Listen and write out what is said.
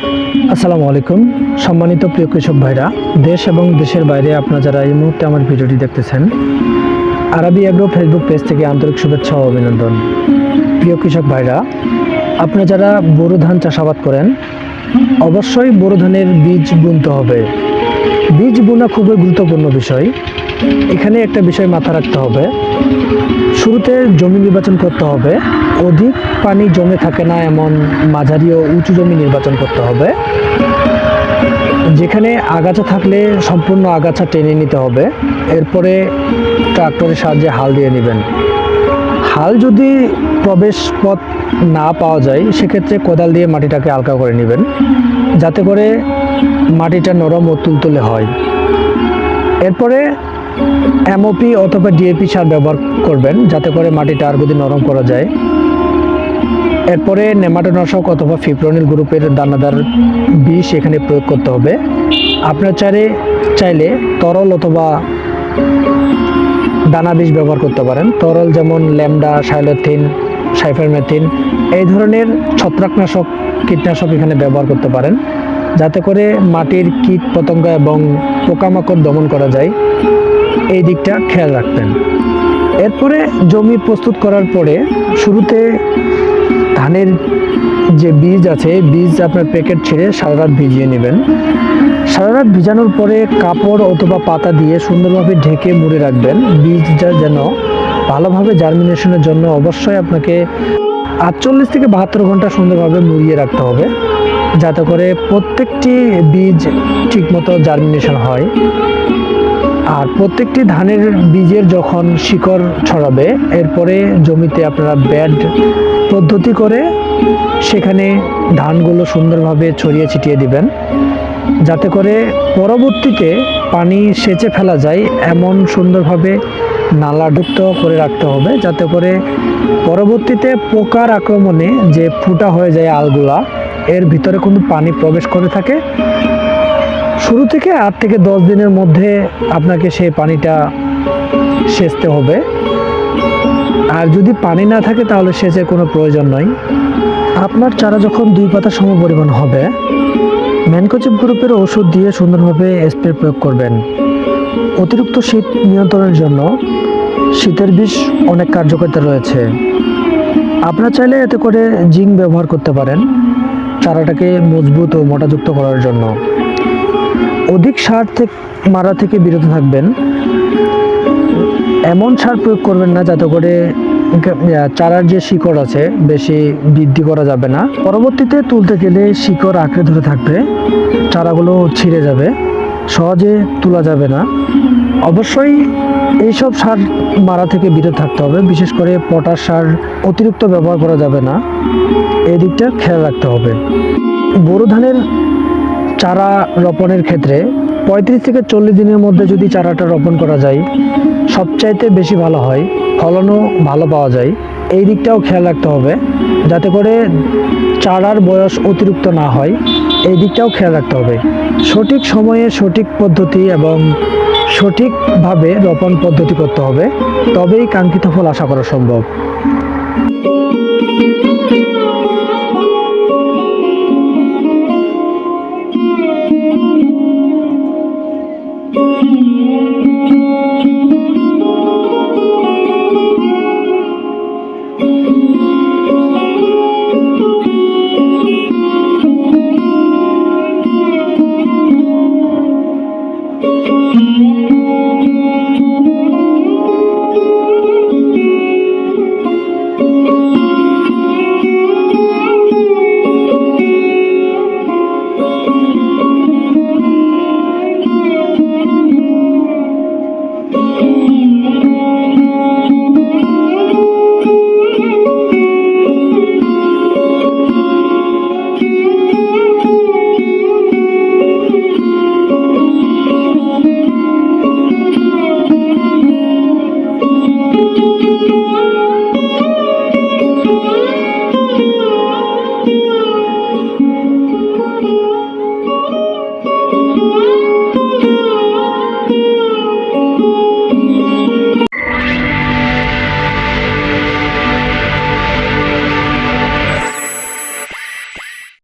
আসসালামু আলাইকুম। সম্মানিত প্রিয় কৃষক ভাইরা, দেশ এবং দেশের বাইরে আপনারা যারা এই মুহূর্তে আমার ভিডিওটি দেখতেছেন, আরবি অ্যাগ্রো ফেসবুক পেজ থেকে আন্তরিক শুভেচ্ছা ও অভিনন্দন। প্রিয় কৃষক ভাইরা, আপনারা যারা বোরো ধান চাষাবাদ করেন, অবশ্যই বোরো ধানের বীজ বুনতে হবে। বীজ বোনা খুবই গুরুত্বপূর্ণ বিষয়। এখানে একটা বিষয় মাথা রাখতে হবে। শুরুতে জমি নির্বাচন করতে হবে। অধিক পানি জমে থাকে না এমন মাঝারি ও উঁচু জমি নির্বাচন করতে হবে। যেখানে আগাছা থাকলে সম্পূর্ণ আগাছা টেনে নিতে হবে। এরপরে ট্রাক্টরের সাহায্যে হাল দিয়ে নেবেন। হাল যদি প্রবেশ পথ না পাওয়া যায়, সেক্ষেত্রে কোদাল দিয়ে মাটিটাকে হালকা করে নেবেন। যাতে করে মাটিটা নরম ও তুলতুলে হয়। এরপরে এমওপি অথবা ডিএপি সার ব্যবহার করবেন, যাতে করে মাটিটা আর যদি নরম করা যায়। এরপরে নেমাটোনাশক অথবা ফিপ্রনিল গ্রুপের দানাদার বিষ এখানে প্রয়োগ করতে হবে। আপনার চাইলে চাইলে তরল অথবা দানা বিষ ব্যবহার করতে পারেন। তরল যেমন ল্যামডা, সাইলোথিন, সাইফারমেথিন, এই ধরনের ছত্রাকনাশক, কীটনাশক এখানে ব্যবহার করতে পারেন। যাতে করে মাটির কীট পতঙ্গ এবং পোকামাকড় দমন করা যায়। এই দিকটা খেয়াল রাখবেন। এরপরে জমি প্রস্তুত করার পরে শুরুতে ধানের যে বীজ আছে বীজ আপনার প্যাকেট ছেড়ে সারা রাত ভিজিয়ে নেবেন। সারা রাত ভিজানোর পরে কাপড় অথবা পাতা দিয়ে সুন্দরভাবে ঢেকে মুড়ে রাখবেন। বীজটা যেন ভালোভাবে জার্মিনেশনের জন্য অবশ্যই আপনাকে আটচল্লিশ থেকে বাহাত্তর ঘণ্টা সুন্দরভাবে মুড়িয়ে রাখতে হবে, যাতে করে প্রত্যেকটি বীজ ঠিকমতো জার্মিনেশন হয়। আর প্রত্যেকটি ধানের বীজের যখন শিকড় ছড়াবে, এরপরে জমিতে আপনারা ব্যাড পদ্ধতি করে সেখানে ধানগুলো সুন্দরভাবে ছড়িয়ে ছিটিয়ে দিবেন, যাতে করে পরবর্তীতে পানি সেচে ফেলা যায়, এমন সুন্দরভাবে নালাযুক্ত করে রাখতে হবে, যাতে করে পরবর্তীতে পোকার আক্রমণে যে ফুটা হয়ে যায় আলগুলা, এর ভিতরে কিন্তু পানি প্রবেশ করে থাকে। শুরু থেকে আট থেকে দশ দিনের মধ্যে আপনাকে সেই পানিটা সেচতে হবে। আর যদি পানি না থাকে তাহলে সেচের কোনো প্রয়োজন নয় আপনার চারা যখন দুই পাতা সম পরিমাণ হবে, ম্যানকোচিপ গ্রুপের ওষুধ দিয়ে সুন্দরভাবে স্প্রে প্রয়োগ করবেন। অতিরিক্ত শীত নিয়ন্ত্রণের জন্য শীতের বিষ অনেক কার্যকারিতা রয়েছে। আপনারা চাইলে এতে করে জিঙ্ক ব্যবহার করতে পারেন, চারাটাকে মজবুত ও মোটাযুক্ত করার জন্য। অধিক সার থেকে মারা থেকে বিরত থাকবেন। এমন সার প্রয়োগ করবেন না যাতে করে চারার যে শিকড় আছে বেশি বৃদ্ধি করা যাবে না। পরবর্তীতে তুলতে গেলে শিকড় আঁকড়ে ধরে থাকবে, চারাগুলো ছিঁড়ে যাবে, সহজে তোলা যাবে না। অবশ্যই এইসব সার মারা থেকে বিরত থাকতে হবে, বিশেষ করে পটাশ সার অতিরিক্ত ব্যবহার করা যাবে না। এই দিকটা খেয়াল রাখতে হবে। বোরো ধানের চারা রোপণের ক্ষেত্রে পঁয়ত্রিশ থেকে চল্লিশ দিনের মধ্যে যদি চারাটা রোপণ করা যায়, সবচাইতে বেশি ভালো হয়, ফলনও ভালো পাওয়া যায়। এই দিকটাও খেয়াল রাখতে হবে, যাতে করে চারার বয়স অতিরিক্ত না হয়, এই দিকটাও খেয়াল রাখতে হবে। সঠিক সময়ে সঠিক পদ্ধতি এবং সঠিকভাবে রোপণ পদ্ধতি করতে হবে, তবেই কাঙ্ক্ষিত ফল আশা করা সম্ভব।